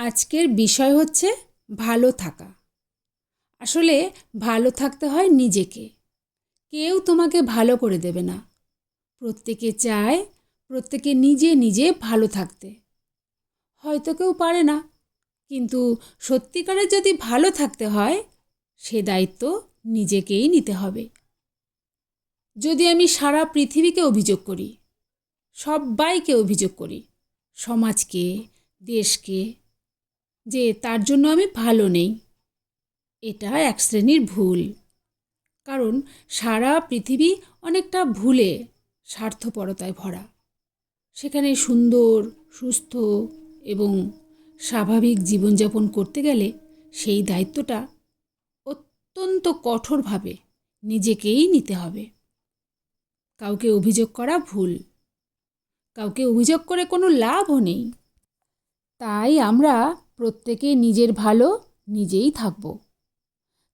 আজকের বিষয় হচ্ছে ভালো থাকা। আসলে ভালো থাকতে হয় নিজেকে। কেউ তোমাকে ভালো করে দেবে না। প্রত্যেকে চায় প্রত্যেকে নিজে নিজে ভালো থাকতে। হয়তো কেউ পারে না, কিন্তু সত্যিকারের যদি ভালো থাকতে হয়, সে দায়িত্ব নিজেকেই নিতে হবে। যদি আমি সারা পৃথিবীকে অভিযোগ করি, সবাইকে অভিযোগ করি, সমাজকে, দেশকে যে তার জন্য আমি ভালো নেই। এটা এক শ্রেণির ভুল। কারণ সারা পৃথিবী অনেকটা ভুলে স্বার্থপরতায় ভরা। সেখানে সুন্দর, সুস্থ এবং স্বাভাবিক জীবনযাপন করতে গেলে সেই দায়িত্বটা অত্যন্ত কঠোরভাবে নিজেকেই নিতে হবে। কাউকে অভিযোগ করা ভুল। কাউকে অভিযোগ করে কোনো লাভও নেই। তাই আমরা প্রত্যেকে নিজের ভালো নিজেই থাকব।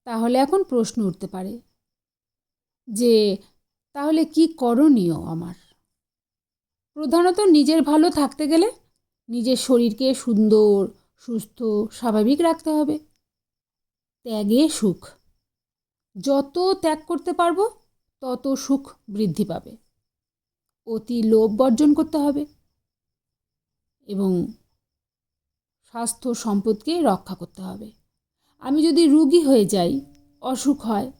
তাহলে এখন প্রশ্ন উঠতে পারে যে, তাহলে কি করণীয় আমার? প্রধানত নিজের ভালো থাকতে গেলে নিজের শরীরকে সুন্দর, সুস্থ, স্বাভাবিক রাখতে হবে। ত্যাগে সুখ। যত ত্যাগ করতে পারব, তত সুখ বৃদ্ধি পাবে। অতি লোভ বর্জন করতে হবে। এবং স্বাস্থ্য সম্পদকে রক্ষা করতে হবে। আমি যদি রুগী হয়ে যাই, অসুখ হয়,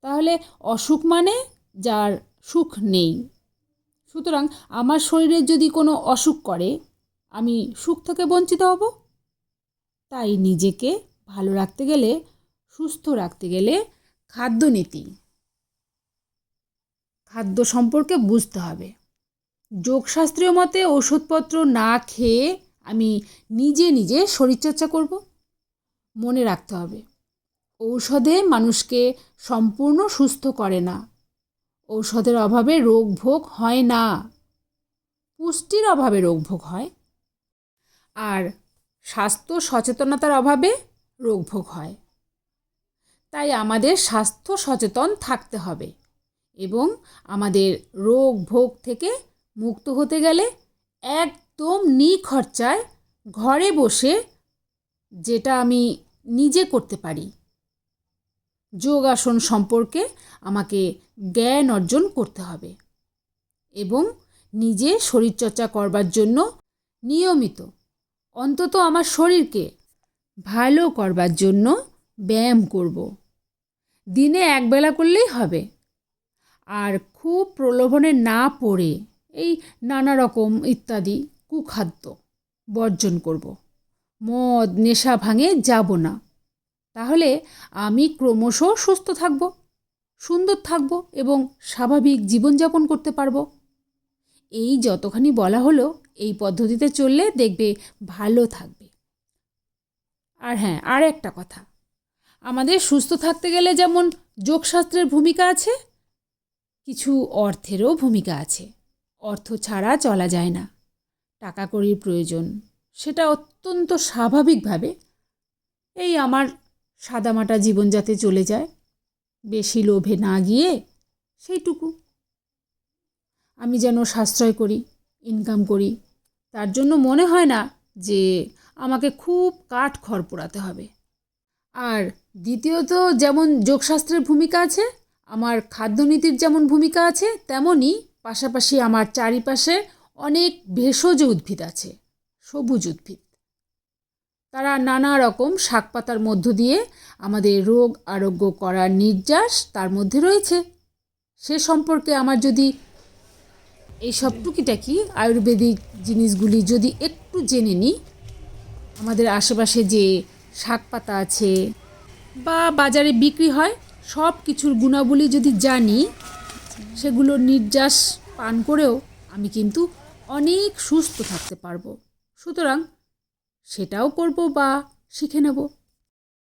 তাহলে অসুখ মানে যার সুখ নেই। সুতরাং আমার শরীরে যদি কোনো অসুখ করে, আমি সুখ থেকে বঞ্চিত হব। তাই নিজেকে ভালো রাখতে গেলে, সুস্থ রাখতে গেলে খাদ্যনীতি খাদ্য সম্পর্কে বুঝতে হবে। যোগশাস্ত্রীয় মতে ওষুধপত্র না খেয়ে আমি নিজে নিজে শরীরচর্চা করব। মনে রাখতে হবে, ঔষধে মানুষকে সম্পূর্ণ সুস্থ করে না। ঔষধের অভাবে রোগ ভোগ হয় না। পুষ্টির অভাবে রোগ ভোগ হয়। আর স্বাস্থ্য সচেতনতার অভাবে রোগ ভোগ হয়। তাই আমাদের স্বাস্থ্য সচেতন থাকতে হবে এবং আমাদের রোগ ভোগ থেকে মুক্ত হতে গেলে একদম নিখরচায় ঘরে বসে যেটা আমি নিজে করতে পারি। যোগাসন সম্পর্কে আমাকে জ্ঞান অর্জন করতে হবে এবং নিজে শরীরচর্চা করবার জন্য নিয়মিত, অন্তত আমার শরীরকে ভালো করবার জন্য ব্যায়াম করব। দিনে একবেলা করলেই হবে। আর খুব প্রলোভনে না পড়ে এই নানা রকম ইত্যাদি কুখাদ্য বর্জন করব। মদ, নেশা ভাঙে যাব না। তাহলে আমি ক্রমশ সুস্থ থাকব, সুন্দর থাকব এবং স্বাভাবিক জীবনযাপন করতে পারব। এই যতখানি বলা হলো, এই পদ্ধতিতে চললে দেখবে ভালো থাকবে। আর হ্যাঁ আর একটা কথা। আমাদের সুস্থ থাকতে গেলে যেমন যোগশাস্ত্রের ভূমিকা আছে, কিছু অর্থেরও ভূমিকা আছে। অর্থ ছাড়া চলা যায় না। টাকা কড়ির প্রয়োজন, সেটা অত্যন্ত স্বাভাবিকভাবে এই আমার সাদামাটা জীবন যাতে চলে যায়, বেশি লোভে না গিয়ে সেইটুকু। আমি যেন সাশ্রয় করি ইনকাম করি, তার জন্য মনে হয় না যে আমাকে খুব কাঠ খড় পোড়াতে হবে। আর দ্বিতীয়ত যেমন যোগশাস্ত্রের ভূমিকা আছে, আমার খাদ্যনীতির যেমন ভূমিকা আছে, তেমনই পাশাপাশি আমার চারিপাশে অনেক ভেষজ উদ্ভিদ আছে, সবুজ উদ্ভিদ। তারা নানা রকম শাক পাতার মধ্য দিয়ে আমাদের রোগ আরোগ্য করার নির্যাস তার মধ্যে রয়েছে। সে সম্পর্কে আমার যদি এইসব টুকিটাকি আয়ুর্বেদিক জিনিসগুলি যদি একটু জেনে নিই, আমাদের আশেপাশে যে শাক পাতা আছে বা বাজারে বিক্রি হয়, সব কিছুর গুণাবলী যদি জানি, সেগুলোর নির্যাস পান করেও আমি কিন্তু অনেক সুস্থ থাকতে পারব। সুতরাং সেটাও করব বা শিখে নেব।